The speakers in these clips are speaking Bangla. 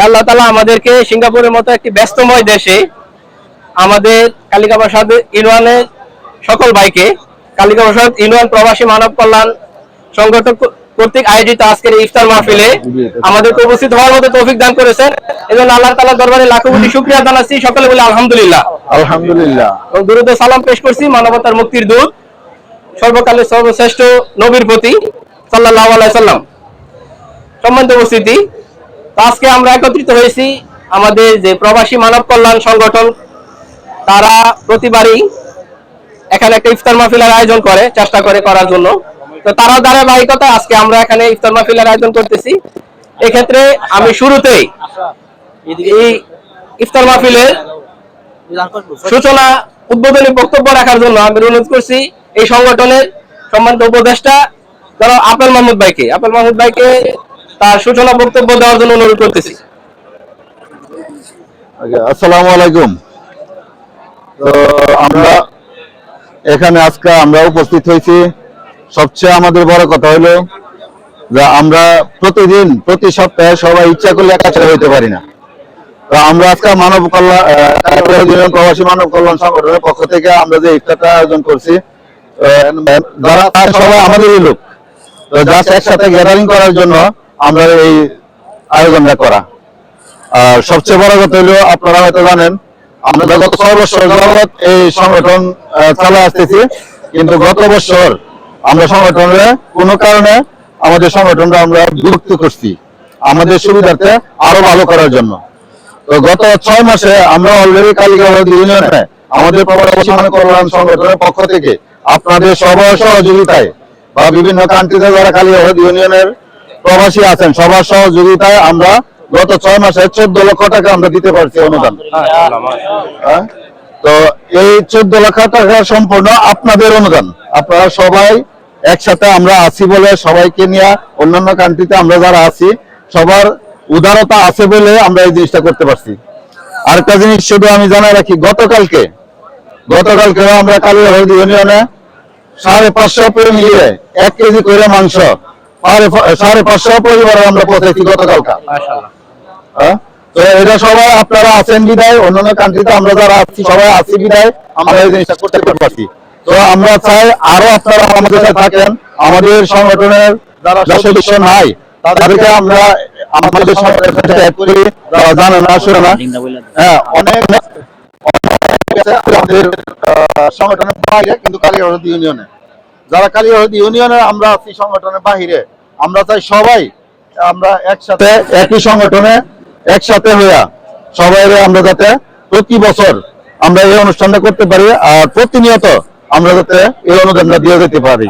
আল্লাহ তাআলা আমাদেরকে সিঙ্গাপুরের মতো একটি ব্যস্তময় দেশে আমাদের কালিকা প্রসাদ ইউনিয়নের সকল ভাইকে কালিকা প্রসাদ ইউনিয়ন প্রবাসী মানব কল্যাণ সংগঠন কর্তৃক আয়োজিত আজকের ইফতার মাহফিলে আমাদেরকে উপস্থিত হওয়ার মতো তৌফিক দান করেছেন। এজন্য আল্লাহ তাআলা দরবারে লাখো কোটি শুকরিয়া জানাচ্ছি। সকলে বলে আলহামদুলিল্লাহ। আলহামদুলিল্লাহ। এবং দুরুদ সালাম পেশ করছি মানবতার মুক্তির দূত সর্বকালের সর্বশ্রেষ্ঠ নবীর প্রতি সাল্লাল্লাহু আলাইহি সাল্লাম সম্মানিত উপস্থিতি আজকে আমরা একত্রিত হয়েছি আমাদের যে প্রবাসী মানব কল্যাণ সংগঠন, তারা প্রতিবারই এখানে একটা ইফতার মাহফিলের আয়োজন করে, চেষ্টা করে করার জন্য। তো তারা ধারাবাহিকতা, আজকে আমরা এখানে ইফতার মাহফিলের আয়োজন করতেছি। এক্ষেত্রে আমি শুরুতেই এই ইফতার মাহফিলের সূচনা, উদ্বোধনী বক্তব্য রাখার জন্য আমি অনুরোধ করছি এই সংগঠনের সম্মানিত উপদেষ্টা যারা আপেল মাহমুদ ভাইকে। আপেল মাহমুদ ভাইকে তার সূচনা বক্তব্য দেওয়ার জন্য অনুরোধ করতেছি। আচ্ছা, আসসালামু আলাইকুম। আমরা এখানে আজকে আমরা উপস্থিত হয়েছি। সবচেয়ে আমাদের বড় কথা হলো যে আমরা প্রতিদিন প্রতি সপ্তাহে সবাই ইচ্ছা করলে একাত্রে হইতে পারি না। তো আমরা আজকে মানব কল্যাণ প্রবাসী মানব কল্যাণ সংগঠনের পক্ষ থেকে আমরা যে ইফতারটা আয়োজন করছি যারা তার সবাই আমাদেরই লোক তো একসাথে গ্যাদারিং করার জন্য আমরা এই আয়োজনটা করা। আর সবচেয়ে বড় কথা হলো, আপনারা হয়তো জানেন, আমরা গত ছয় বছর এই সংগঠন চালা আসতেছি। কিন্তু গত বছর আমরা সংগঠনে কোনো কারণে আমাদের সংগঠনটা আমরা বিভক্ত করছি, আমাদের সুবিধার্থে আরও ভালো করার জন্য। তো গত ছয় মাসে আমরা অলরেডি কালিকাবাদ ইউনিয়নে আমাদের প্রবাসী কল্যাণ সংগঠনের পক্ষ থেকে আপনাদের সবার সহযোগিতায় বা বিভিন্ন কান্ট্রিতে যারা কালিকাবাদ ইউনিয়নের প্রবাসী আছেন। সবার সহযোগিতায় আমরা গত ছয় মাসে চোদ্দ লক্ষ টাকা আমরা দিতে পারছি অনুদান। হ্যাঁ? তো এই চোদ্দ লক্ষ টাকা সম্পূর্ণ আপনাদের অনুদান। আপনারা সবাই একসাথে আমরা আছি বলে সবাইকে নিয়ে অন্যান্য কান্ট্রিতে আমরা যারা আছি, সবার উদারতা আছে বলে আমরা এই জিনিসটা করতে পারছি। আরেকটা জিনিস শুধু আমি জানাই রাখি, গতকালকে গতকালকে আমরা কালীবাড়ি ইউনিয়নে সাড়ে পাঁচশো মিলিয়ে এক কেজি করে মাংস সাড়ে পাঁচশো আমরা পৌঁছেছি গতকালকা। হ্যাঁ? তো এটা সবাই আপনারা আছেন বিদায় অন্যান্য কান্ট্রিতে আমরা যারা আছি সবাই আছি বিদায় আমরা এই জিনিসটা করতে পারছি। তো আমরা চাই আরও আপনারা আমাদের সাথে থাকেন আমাদের সংগঠনের যারা সদস্য নাই তাদেরকে আমরা আমাদের সংগঠনের করি যারা জানে না শুনে না। হ্যাঁ অনেক আমাদের সংগঠনের বাইরে কিন্তু কালীগঞ্জ ইউনিয়নে যারা কালীগঞ্জ ইউনিয়নে আমরা আছি সংগঠনের বাহিরে, আমরা চাই সবাই আমরা একসাথে একই সংগঠনে একসাথে হইয়া সবাই আমরা যাতে প্রতি বছর আমরা এই অনুষ্ঠানটা করতে পারি আর প্রতিনিয়ত আমরা যাতে এই অনুদানটা দিয়ে যেতে পারি।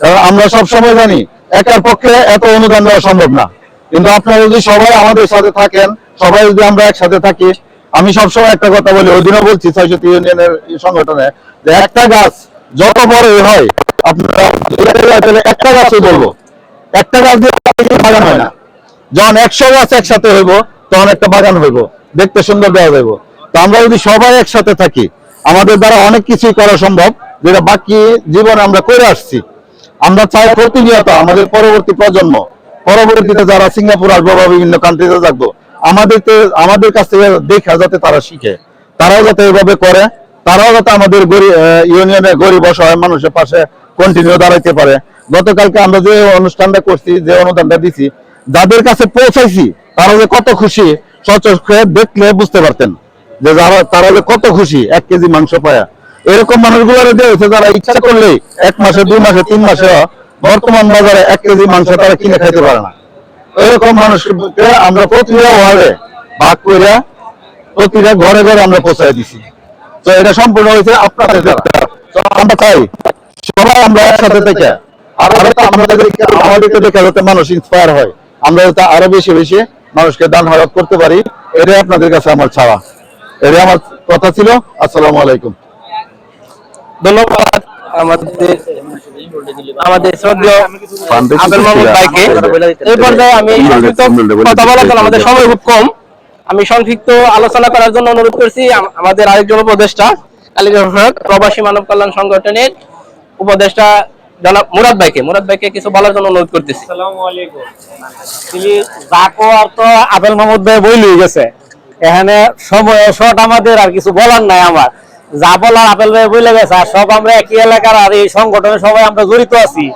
কারণ আমরা সব সময় জানি, একার পক্ষে এত অনুদান দেওয়া সম্ভব না। কিন্তু আপনারা যদি সবাই আমাদের সাথে থাকেন, সবাই যদি আমরা একসাথে থাকি, আমি সবসময় একটা কথা বলি, ওই দিনও বলছি ছয়শতি ইউনিয়নের সংগঠনে যে একটা গাছ যত বড়ই হয়, আপনারা একটা গাছই বলব। একটা গাছ দিয়ে বাগান হয় না। যখন একশো গাছ একসাথে হইব, তখন একটা বাগান হইব। দেখতে সুন্দর দেওয়া তো আমরা যদি সবাই একসাথে থাকি, আমাদের দ্বারা অনেক কিছুই করা সম্ভব, যেটা বাকি জীবনে আমরা করে আসছি। আমরা চাই প্রতিনিয়ত আমাদের পরবর্তী প্রজন্ম, পরবর্তীতে যারা সিঙ্গাপুর আসব বা বিভিন্ন কান্ট্রিতে থাকব আমাদের আমাদের কাছ থেকে দেখা যাতে তারা শিখে। তারাও যাতে এভাবে করে। তারাও যাতে আমাদের গরিব ইউনিয়নের গরিব অসহায় মানুষের পাশে কন্টিনিউ দাঁড়াইতে পারে। গতকালকে আমরা যে অনুষ্ঠানটা করছি, যে অনুদানটা দিছি, যাদের কাছে পৌঁছাইছি, তারা যে কত খুশি সচক্ষে দেখলে বুঝতে পারতেন যে যারা, তারা যে কত খুশি, এক কেজি মাংস পায়া। এরকম মানুষগুলো দিয়েছে যারা ইচ্ছা করলেই এক মাসে, দুই মাসে, তিন মাসে বর্তমান বাজারে এক কেজি মাংস তারা কিনে খাইতে পারে না। এরকম মানুষকে আমরা প্রতিটা ওয়ার্ডে ভাগ করে প্রতিটা ঘরে ঘরে আমরা পৌঁছায় দিছি। তো এটা সম্পূর্ণ হয়েছে আপনাদের তো আমরা চাই সবাই আমরা একসাথে থেকে আরও যাতে আমাদেরকে আমাদেরকে দেখে যাতে মানুষ ইন্সপায়ার হয়। আমরা যাতে আরও বেশি বেশি মানুষকে দান হরত করতে পারি এটাই আপনাদের কাছে আমার ছাড়া এটাই আমার কথা ছিল। আসসালামু আলাইকুম। ধন্যবাদ আমাদের আমাদের শ্রদ্ধেয় আবেল মাহমুদ ভাইকে। এই পর্যায়ে আমি কথা বলার আমাদের সময় খুব কম। আমি সংক্ষিপ্ত আলোচনা করার জন্য অনুরোধ করছি আমাদের আরেকজন উপদেষ্টা কালীগঞ্জ প্রবাসী মানব কল্যাণ সংগঠনের উপদেষ্টা জনাব মুরাদ ভাইকে। মুরাদ ভাইকে কিছু বলার জন্য অনুরোধ করতেছি। জাকো আর তো আবেল মাহমুদ ভাই বই লই গেছে। এখানে সময় শর্ট আমাদের আর কিছু বলার নাই আমার। যা বলার আপেল ভাই বলে গেছে আর সব আমরা একই এলাকার আর এই সংগঠনে সবাই আমরা জড়িত আছি।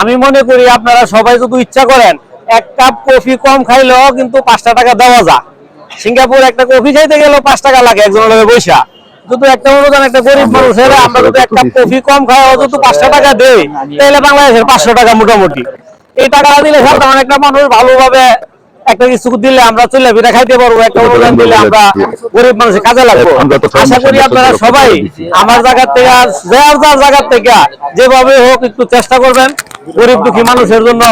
আমি মনে করি আপনারা সবাই যদি ইচ্ছা করেন এক কাপ কফি কম খাইলেও কিন্তু পাঁচটা টাকা দেওয়া যায়। সিঙ্গাপুর একটা কফি খাইতে গেলেও পাঁচ টাকা লাগে একজনের বৈশা যদি একটা অনুদান একটা গরিব মানুষের আমরা যদি এক কাপ কফি কম খাই যদি পাঁচটা টাকা দেয় তাহলে বাংলাদেশের পাঁচশো টাকা মোটামুটি। এই টাকাটা দিলে সাধারণ একটা মানুষ ভালোভাবে একটা কিছু দিলে আমরা চলে ফিরে খাইতে পারব একটা অনুদান দিলে আমরা গরিব মানুষের কাজে লাগবো। আশা করি আপনারা সবাই আমার জায়গার থেকে আর যার যার জায়গার থেকে যেভাবে হোক একটু চেষ্টা করবেন। গরিব দুঃখী মানুষের জন্য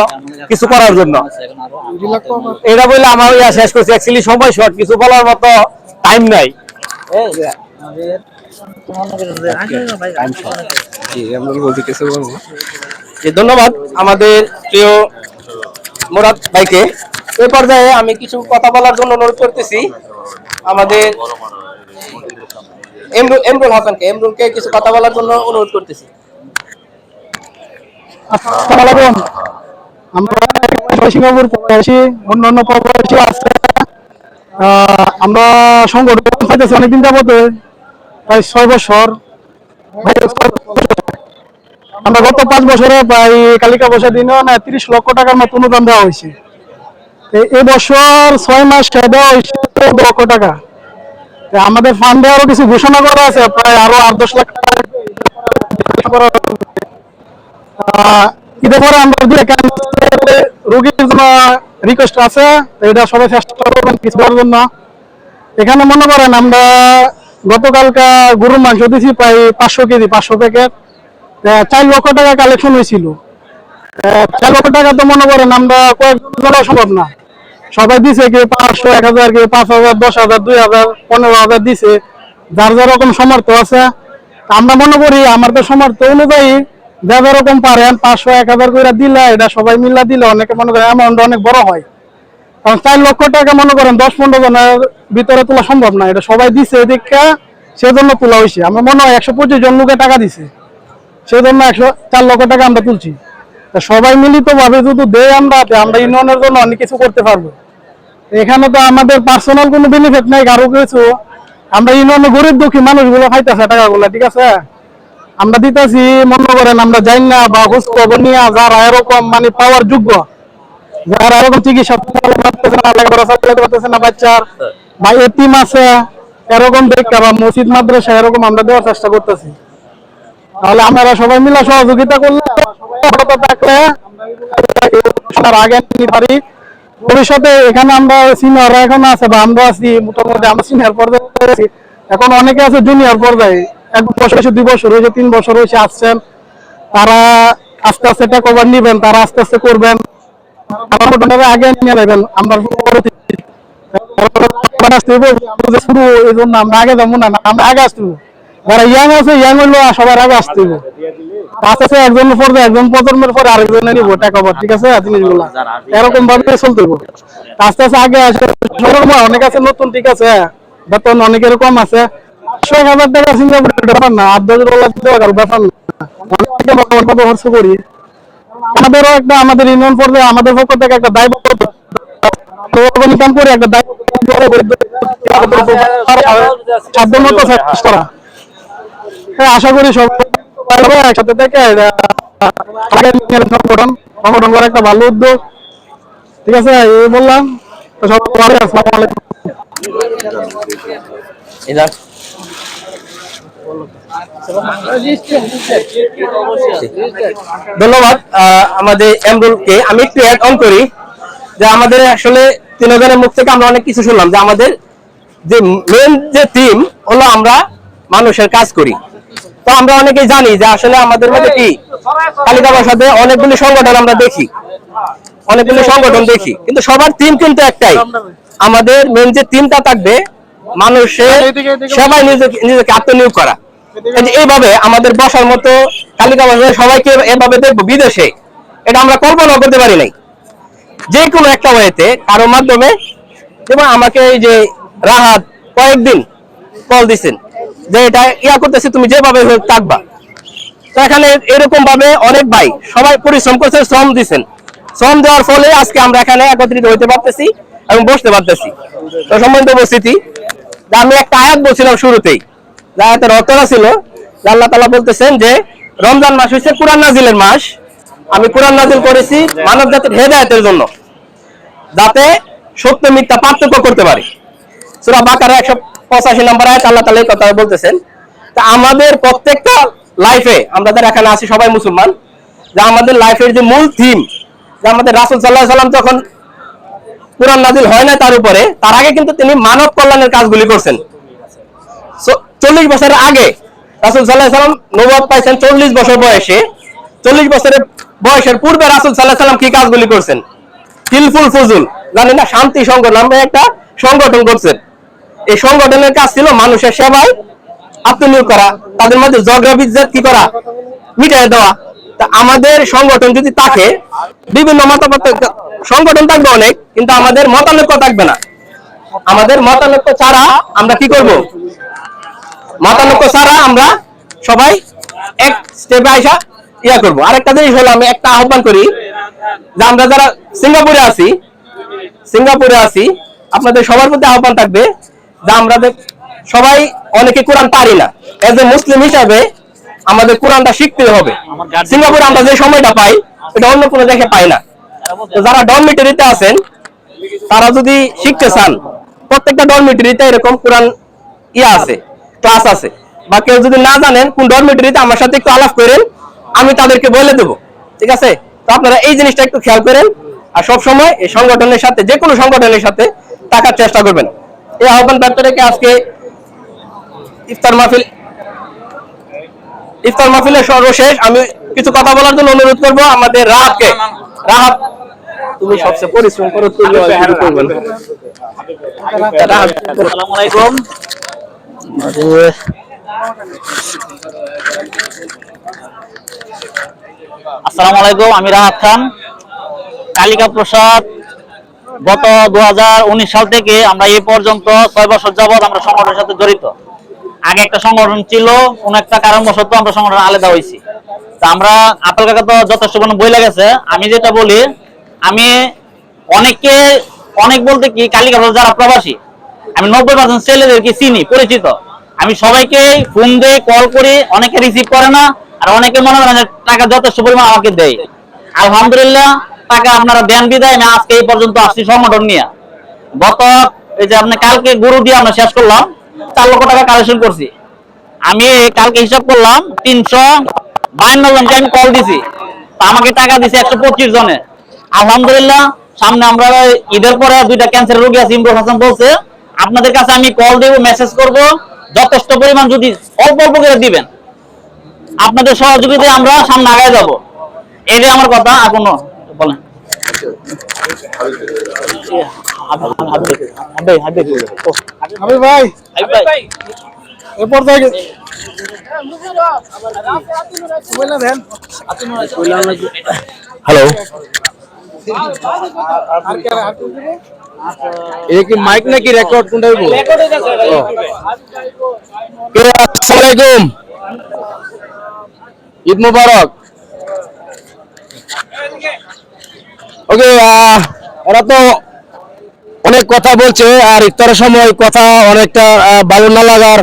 কিছু করার জন্য। এটা বলে আমার ইয়া শেষ করছি। অ্যাকচুয়ালি সময় শর্ট কিছু বলার মতো টাইম নাই। ধন্যবাদ আমাদের প্রিয় মোরাদ ভাইকে। এই পর্যায়ে আমি কিছু কথা বলার জন্য অনুরোধ করতেছি। আমাদের এমরুল হাসানকে, এমরুলকে কিছু কথা বলার জন্য অনুরোধ করতেছি। আমরা গত পাঁচ বছরে প্রায় কালিকা বছর দিনে না, তিরিশ লক্ষ টাকার মতো অনুদান দেওয়া হয়েছে। এই বছর ছয় মাস দেওয়া হয়েছে লক্ষ টাকা। আমাদের ফান্ডে আরও কিছু ঘোষণা করা আছে, প্রায় আরও আট দশ লাখ টাকা। ঈদের পরে আমরা যদি এখানে রোগীর জন্য রিকোয়েস্ট আছে এটা সবাই চেষ্টা করবেন কিছু করার জন্য। এখানে মনে করেন আমরা গতকালকা গরুর মাংস দিছি প্রায় পাঁচশো কেজি, পাঁচশো প্যাকেট। চার লক্ষ টাকা কালেকশন হয়েছিল। চার লক্ষ টাকা তো মনে করেন আমরা কয়েকজন সম্ভব না। সবাই দিছে কি পাঁচশো, এক হাজার কি পাঁচ হাজার, দশ হাজার, দুই হাজার, পনেরো হাজার দিছে। যার যার রকম সমর্থ আছে। আমরা মনে করি আমাদের সমর্থ অনুযায়ী যা যেরকম পারেন পাঁচশো, এক হাজার করে দিলে এটা সবাই দিলে অনেকে মনে করেন অ্যামাউন্ট অনেক বড় হয়। কারণ চার লক্ষ টাকা মনে করেন দশ পনেরো জনের ভিতরে তোলা সম্ভব না, এটা সবাই দিছে সেজন্য তোলা হয়েছে আমার মনে হয় একশো পঁচিশ জন লোকে টাকা দিছে, সেজন্য একশো চার লক্ষ টাকা আমরা তুলছি। সবাই মিলিত ভাবে যদি দেয় আমরা আমরা ইউনিয়নের জন্য অনেক কিছু করতে পারব। এখানে তো আমাদের পার্সোনাল কোনো বেনিফিট নাই, কারও কিছু। আমরা ইউনিয়নের গরিব দুঃখী মানুষগুলো খাইতেছে টাকাগুলো, ঠিক আছে? আমরা দিতেছি, মনে করেন আমরা যাই না বা খোঁজ খবর নিয়ে যারা এরকম মানে পাওয়ার যোগ্য, যারা এরকম চিকিৎসা না বাচ্চার বা এতিম আছে, এরকম দেখা বা মসজিদ, মাদ্রাসা এরকম আমরা দেওয়ার চেষ্টা করতেছি। তাহলে আমরা সবাই মিলে সহযোগিতা করলে থাকলে আগে পারি ভবিষ্যতে এখানে আমরা সিনিয়র এখন আছে বা আমরা আছি, মোটামুটি আমরা সিনিয়র পর্যায়ে এখন অনেকে আছে জুনিয়র পর্যায়ে। এক বছর হয়েছে, দুই বছর হয়েছে, তিন বছর হয়েছে আসছেন। তারা আস্তে আস্তে এটা কভার নিবেন, তারা আস্তে আস্তে করবেন। আগে নিয়ে নেবেন, আমরা একজন পরে, একজন প্রজন্মের পরে আরেকজনে নিব টাকা ঠিক আছে এরকম ভাবে চলতে আস্তে আস্তে আগে আসে অনেক আছে, নতুন, ঠিক আছে, বেতন অনেকের কম আছে। এক হাজার টাকা ব্যাপার না। আট ডলার ব্যাপার না। খরচ করি। আমাদেরও একটা, আমাদের ইউনিয়ন আমাদের পক্ষ থেকে একটা একটা হ্যাঁ আশা করি সব থেকে ভালো উদ্যোগ। ঠিক আছে, এই বললাম। ধন্যবাদ আমাদের এমরুলকে। আমি একটু অ্যাড অন করি যে আমাদের আসলে তিনজনের মুখ থেকে আমরা অনেক কিছু শুনলাম যে আমাদের যে মেন যে থিম হলো আমরা মানুষের কাজ করি। তো আমরা অনেকেই জানি যে আসলে আমাদের মধ্যে কি? কালিকা সাথে অনেকগুলি সংগঠন আমরা দেখি। অনেকগুলি সংগঠন দেখি। কিন্তু সবার থিম কিন্তু একটাই। আমাদের মেন যে তিনটা থাকবে মানুষের সেবায় নিজেকে নিজেকে আত্মনিয়োগ করা। এইভাবে আমাদের বসার মতো কালিকা সবাইকে এভাবে দেখব বিদেশে। এটা আমরা কল্পনা করতে পারি নাই। যে কোনো একটা ওয়েতে কারোর মাধ্যমে যেমন আমাকে এই যে রাহাত কয়েকদিন কল দিছেন যে এটা ইয়া করতেছে তুমি যেভাবে থাকবা। তো এখানে এরকম ভাবে অনেক ভাই সবাই পরিশ্রম করছে শ্রম দিছেন। শ্রম দেওয়ার ফলে আজকে আমরা এখানে একত্রিত হইতে পারতেছি। এবং বসতে পারতেছি। তো সম্বন্ধ উপস্থিতি আমি একটা আয়াত বলছিলাম শুরুতেই আয়াতের অর্থটা ছিল আল্লাহ তালা বলতেছেন যে, রমজান মাস হচ্ছে কোরআন নাজিলের মাস। আমি কোরআন নাজিল করেছি মানব জাতির হেদায়তের জন্য, যাতে সত্য মিথ্যা পার্থক্য করতে পারে। সুরা বাকারা একশো পঁচাশি নম্বর আয়াত আল্লাহ তালা এই কথা বলতেছেন তা আমাদের প্রত্যেকটা লাইফে আমরা যারা এখানে আছি সবাই মুসলমান, যে আমাদের লাইফের যে মূল থিম যে আমাদের রাসুল সাল্লাহ সাল্লাম যখন কোরআন নাজিল হয় না তার উপরে, তার আগে কিন্তু তিনি মানব কল্যাণের কাজগুলি করছেন। চল্লিশ বছরের আগে রাসুল সাল্লাহ সাল্লাম নবাব পাইছেন চল্লিশ বছর বয়সে। চল্লিশ বছরের বয়সের পূর্বে রাসুল সাল্লাহ সাল্লাম কি কাজগুলি করছেন? হিলফুল ফজুল। জানি না, শান্তি সংগঠন, নামে একটা সংগঠন করছেন। এই সংগঠনের কাজ ছিল মানুষের সেবায় আত্মনিয়োগ করা, তাদের মধ্যে ঝগড়া বিজ্জাত কি করা মিটাই দেওয়া। তা আমাদের সংগঠন যদি থাকে বিভিন্ন মতামত সংগঠন থাকবে অনেক কিন্তু আমাদের মতানৈক্য থাকবে না। আমাদের মতানৈক্য ছাড়া আমরা কি করব? মতানৈক্য ছাড়া আমরা সবাই এক স্টেপে আইসা ইয়া করব। আরেকটা জিনিস হলো আমি একটা আহ্বান করি যে আমরা যারা সিঙ্গাপুরে আছি সিঙ্গাপুরে আছি আপনাদের সবার প্রতি আহ্বান থাকবে যে আমরা সবাই অনেকে কোরআন পারি না। এজ এ মুসলিম হিসাবে আমাদের কোরআনটা শিখতে হবে। সিঙ্গাপুরে আমরা যে সময়টা পাই এটা অন্য কোনো দেখে পাই না। তো যারা ডরমিটরিতে আছেন, তারা যদি শিখতে চান, প্রত্যেকটা ডরমিটরিতে এরকম কোরআন ইয়া আছে, ক্লাস আছে। বা কেউ যদি না জানেন কোন ডরমিটরিতে আমার সাথে একটু আলাপ করেন, আমি তাদেরকে বলে দেবো। ঠিক আছে? তো আপনারা এই জিনিসটা একটু খেয়াল করেন আর সব সময় এই সংগঠনের সাথে, যে কোনো সংগঠনের সাথে থাকার চেষ্টা করবেন। এই আহ্বান ব্যক্ত রেখে আজকে ইফতার মাহফিল, ইফতার মাহফিলের সর্বশেষ, আমি কিছু কথা বলার জন্য অনুরোধ করব আমাদের রাহাতকে রাহাত তুমি সবচেয়ে পরিশ্রম করো তুমি শুরু করবেন আসসালামু আলাইকুম আসসালামু আলাইকুম আমি রাহাত খান। কালিকা প্রসাদ গত দুহাজার উনিশ সাল থেকে আমরা এই পর্যন্ত ছয় বছর যাবৎ আমরা সংগঠনের সাথে জড়িত। আগে একটা সংগঠন ছিল কোন একটা কারণবশত আমরা সংগঠন আলাদা হয়েছি তা আমরা আপেল কাকা তো যথেষ্ট কোনো বই লেগেছে আমি যেটা বলি আমি অনেককে, অনেক বলতে কি কালিকা প্রসাদ যারা প্রবাসী, আমি নব্বই পার্সেন্ট ছেলেদেরকে চিনি, পরিচিত। আমি সবাইকে ফোন দিয়ে কল করি, অনেকে রিসিভ করে না, আর অনেকে মনে করেন টাকা যথেষ্ট পরিমাণ আমাকে দেয়। আলহামদুলিল্লাহ, টাকা আপনারা দেন বিদায়, আমি আজকে এই পর্যন্ত আসছি সংগঠন নিয়ে। গত, এই যে আপনি কালকে গুরু দিয়ে আমরা শেষ করলাম, চার লক্ষ টাকা কালেকশন করছি। আমি কালকে হিসাব করলাম, তিনশো বায়ান্ন জনকে আমি কল দিছি আমাকে টাকা দিছে একশো পঁচিশ জনে। আলহামদুলিল্লাহ সামনে আমরা ঈদের পরে দুইটা ক্যান্সার রোগী আছে ইমরুল হাসান বলছে। আপনাদের কাছে আমি কল দেব মেসেজ করব। যথেষ্ট পরিমাণ যদি অল্প অল্প করে দিবেন আপনাদের সহযোগিতায় আমরা সামনে আগায় যাব। এটাই আমার কথা এখনও বলেন। ভাই হ্যালো কি মাইক নাকি রেকর্ড কোনটা হইব? ঈদ মুবারক। ওকে ওরা তো অনেক কথা বলছে আর ইফতারের সময় কথা অনেকটা ভালো না লাগার।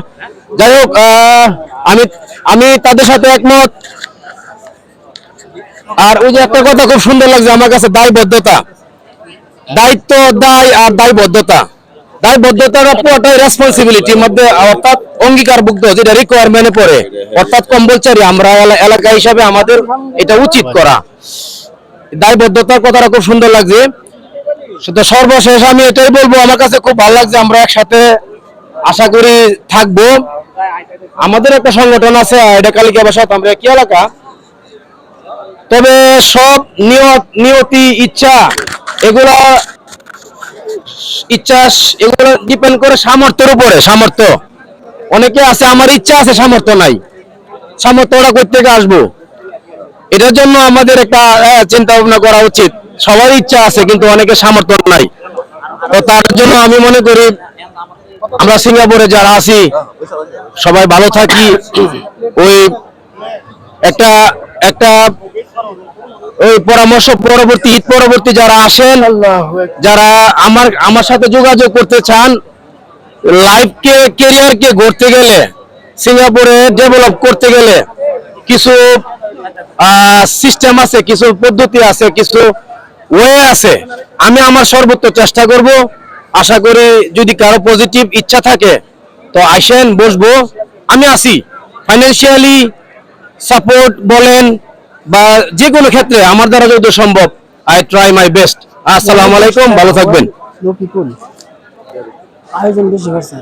যাই হোক আহ, আমি আমি তাদের সাথে একমত। আর ওই যে একটা কথা খুব সুন্দর লাগছে, আমার কাছে দায়বদ্ধতা। দায়িত্ব, দায় আর দায়বদ্ধতা। দায়বদ্ধতার পুরোটাই রেসপন্সিবিলিটির মধ্যে অর্থাৎ অঙ্গীকারভুক্ত, যেটা রিকোয়ারমেন্টে পড়ে। অর্থাৎ কম্পালসারি, আমরা এলাকা হিসাবে আমাদের এটা উচিত করা। দায়বদ্ধতার কথাটা খুব সুন্দর লাগছে। শুধু সর্বশেষ আমি এটাই বলব, আমার কাছে খুব ভালো লাগছে, আমরা একসাথে আশা করি থাকব। আমাদের একটা সংগঠন আছে, এটা কালিকা বাসাত আমরা কি এলাকা? তবে সব নিয়ত, নিয়তি, ইচ্ছা, এগুলা ইচ্ছা, এগুলো ডিপেন্ড করে সামর্থ্যের উপরে, সামর্থ্য। অনেকে আছে, আমার ইচ্ছা আছে, সামর্থ্য নাই। সামর্থ্য ওরা করতে আসব? এটার জন্য আমাদের একটা চিন্তা ভাবনা করা উচিত। সবার ইচ্ছা আছে, কিন্তু অনেকে সামর্থ্য নাই। তো তার জন্য আমি মনে করি, আমরা সিঙ্গাপুরে যারা আছি, সবাই ভালো থাকি। ওই একটা একটা ওই পরামর্শ পরবর্তী ঈদ পরবর্তী যারা আসেন যারা আমার আমার সাথে যোগাযোগ করতে চান লাইফকে কেরিয়ারকে গড়তে গেলে সিঙ্গাপুরে ডেভেলপ করতে গেলে কিছু সিস্টেম আছে কিছু পদ্ধতি আছে কিছু ওয়ে আছে আমি আমার সর্বোচ্চ চেষ্টা করব। আশা করি যদি কারও পজিটিভ ইচ্ছা থাকে তো আসেন বসবো। আমি আছি। ফাইন্যান্সিয়ালি সাপোর্ট বলেন বা যে কোনো ক্ষেত্রে আমার দ্বারা যত সম্ভব আই ট্রাই মাই বেস্ট আসসালামু আলাইকুম ভালো থাকবেন। আয়োজন বেশি করছেন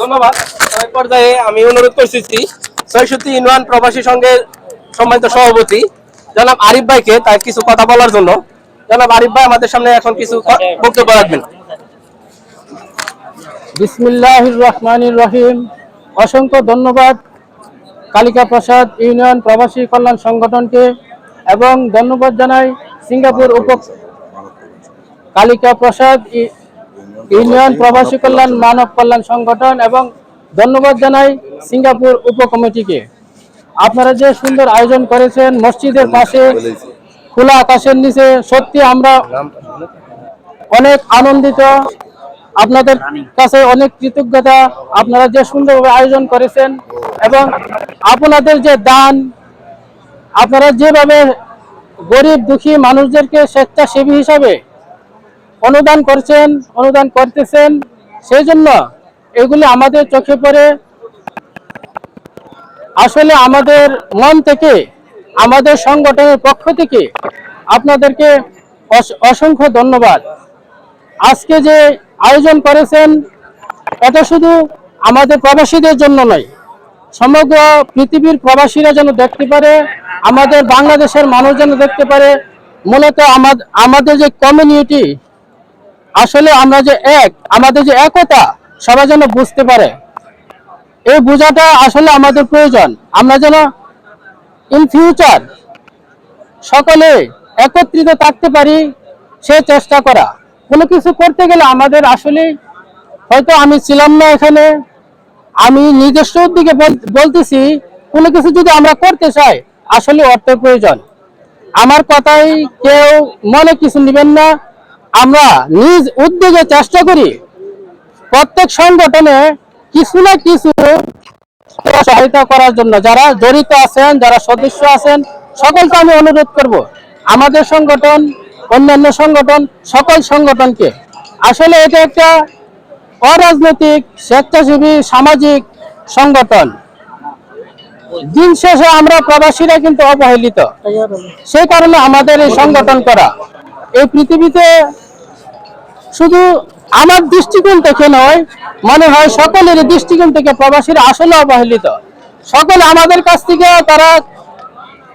ধন্যবাদ। এই পর্যায়ে আমি অনুরোধ করতেছি ছয়ষট্টি ইউনিয়ন প্রবাসী সংঘের সম্মানিত সভাপতি জনাব আরিফ ভাইকে তার কিছু কথা বলার জন্য। জনাব আরিফ ভাই আমাদের সামনে এখন কিছু ক- বক্তব্য রাখবেন। বিসমিল্লাহির রহমানির রহিম। অসংখ্য ধন্যবাদ কালিকা প্রসাদ ইউনিয়ন প্রবাসী কল্যাণ সংগঠনকে এবং ধন্যবাদ জানাই সিঙ্গাপুর উপ কালিকা প্রসাদ ইউনিয়ন প্রবাসী কল্যাণ মানব কল্যাণ সংগঠন এবং ধন্যবাদ জানাই সিঙ্গাপুর উপ কমিটিকে। আপনারা যে সুন্দর আয়োজন করেছেন মসজিদের পাশে খোলা আকাশের নিচে সত্যি আমরা অনেক আনন্দিত। আপনাদের কাছে অনেক কৃতজ্ঞতা। আপনারা যে সুন্দরভাবে আয়োজন করেছেন এবং আপনাদের যে দান, আপনারা যেভাবে গরিব, দুঃখী মানুষদেরকে স্বেচ্ছাসেবী হিসাবে অনুদান করছেন, অনুদান করতেছেন সেই জন্য এগুলি আমাদের চোখে পড়ে। আসলে আমাদের মন থেকে আমাদের সংগঠনের পক্ষ থেকে আপনাদেরকে অস- অসংখ্য ধন্যবাদ। আজকে যে আয়োজন করেছেন, এটা শুধু আমাদের প্রবাসীদের জন্য নয়, সমগ্র পৃথিবীর প্রবাসীরা যেন দেখতে পারে, আমাদের বাংলাদেশের মানুষ যেন দেখতে পারে, মূলত আমাদের যে কমিউনিটি আসলে আমরা যে এক, আমাদের যে একতা, সবাই যেন বুঝতে পারে। এই বোঝাটা আসলে আমাদের প্রয়োজন। আমরা যেন ইন ফিউচার সকলে একত্রিত থাকতে পারি, সে চেষ্টা করা। কোনো কিছু করতে গেলে আমাদের আসলে হয়তো আমি ছিলাম না এখানে, আমি নিজস্ব দিকে বল- বলতেছি, কোনো কিছু যদি আমরা করতে চাই, আসলে অর্থের প্রয়োজন। আমার কথাই কেউ মনে কিছু নেবেন না। আমরা নিজ উদ্যোগে চেষ্টা করি। প্রত্যেক সংগঠনে কিছু না কিছু সহায়তা করার জন্য, যারা জড়িত আছেন, যারা সদস্য আছেন, সকলকে আমি অনুরোধ করব, আমাদের সংগঠন, অন্যান্য সংগঠন, সকল সংগঠনকে। আসলে এটা একটা অরাজনৈতিক, স্বেচ্ছাসেবী, সামাজিক সংগঠন। দিন শেষে আমরা প্রবাসীরা কিন্তু অবহেলিত। সেই কারণে আমাদের এই সংগঠন করা। এই পৃথিবীতে শুধু আমার দৃষ্টিকোণ থেকে নয় মনে হয় সকলের দৃষ্টিকোণ থেকে প্রবাসীরা আসলে অবহেলিত। সকলে আমাদের কাছ থেকে তারা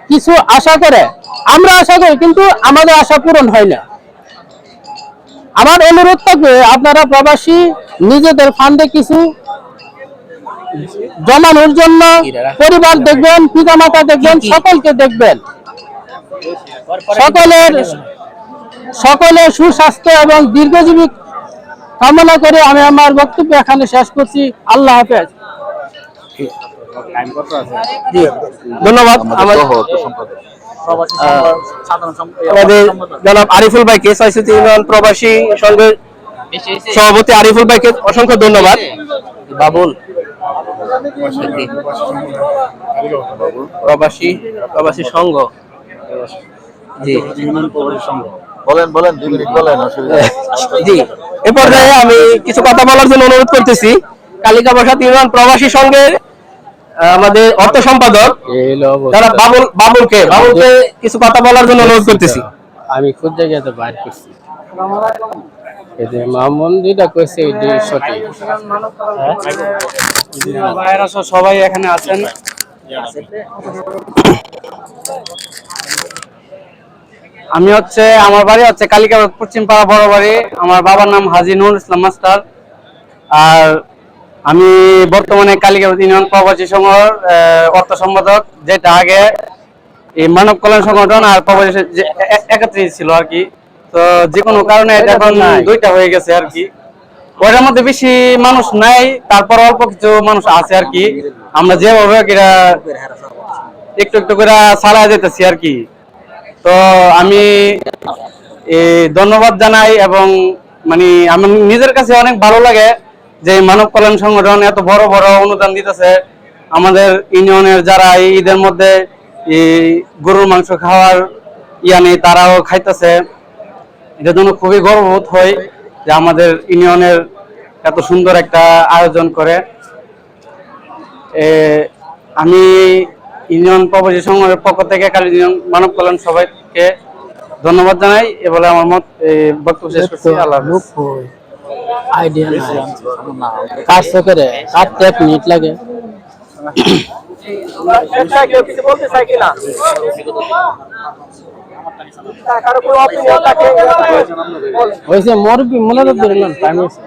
কিছু আশা করে। আমরা আশা করি কিন্তু আমাদের আশা পূরণ হয় না। আমার অনুরোধ থাকবে আপনারা প্রবাসী নিজেদের ফান্ডে কিছু জমানোর জন্য পরিবার দেখবেন পিতামাতা দেখবেন সকলকে দেখবেন। সকলের সকলের সুস্বাস্থ্য এবং দীর্ঘজীবী কামনা করে আমি আমার বক্তব্য এখানে শেষ করছি। আল্লাহ হাফেজ। ধন্যবাদ। আমাদের আমাদের জনাব আরিফুল ভাইকে ছয়ষট্টি ইউনিয়ন প্রবাসী সংঘের সভাপতি আরিফুল ভাইকে অসংখ্য ধন্যবাদ। বাবুল। প্রবাসী প্রবাসী সংঘ। জি। বলেন বলেন দুই মিনিট বলেন অসুবিধা জি। এ পর্যায়ে আমি কিছু কথা বলার জন্য অনুরোধ করতেছি। কালিকা প্রসাদ ইউনিয়ন প্রবাসী সংঘের আহ, আমাদের অর্থ সম্পাদক যারা বাবুল বাবুলকে বাবুলকে কিছু কথা বলার জন্য অনুরোধ করতেছি। আমি খুব জায়গাতে বাইর করছি। এই যে মামুন যেটা কইছে এটি সঠিক। ভাইয়েরা সবাই এখানে আছেন। আমি হচ্ছে আমার বাড়ি হচ্ছে কালিকাবাদ পশ্চিম পাড়া বড় বাড়ি। আমার বাবার নাম হাজি নুর ইসলাম মাস্টার। আর আমি বর্তমানে কালিকাবাদ ইউনিয়ন প্রবাসী সংঘর অর্থ সম্পাদক যেটা আগে এই মানব কল্যাণ সংগঠন আর প্রবাসী যে একত্রিত ছিল আর কি। তো যে কোনো কারণে এটা এখন দুইটা হয়ে গেছে আর কি। ওটার মধ্যে বেশি মানুষ নাই তারপর অল্প কিছু মানুষ আছে আর কি। আমরা যেভাবে একটু একটু করে চালায় যেতেছি আর কি। তো আমি ধন্যবাদ জানাই এবং মানে আমার নিজের কাছে অনেক ভালো লাগে যে মানব কল্যাণ সংগঠন এত বড় বড় অনুদান দিতেছে। আমাদের ইউনিয়নের যারা ঈদের মধ্যে গরুর মাংস খাওয়ার ইয়া নেই, তারাও খাইতেছে। এটার জন্য খুবই গর্ববোধ হয় যে আমাদের ইউনিয়নের এত সুন্দর একটা আয়োজন করে। আমি ইউনিয়ন প্রবাসী সংঘের পক্ষ থেকে কালী ইউনিয়ন মানব কল্যাণ সবাইকে ধন্যবাদ জানাই। এ বলে আমার মত বক্তব্য শেষ করছি। আল্লাহ। আইডিয়া নাই। কাটছে করে কাটতে এক মিনিট লাগে। হয়েছে মোর মনে তো ধরলাম টাইম হয়েছে।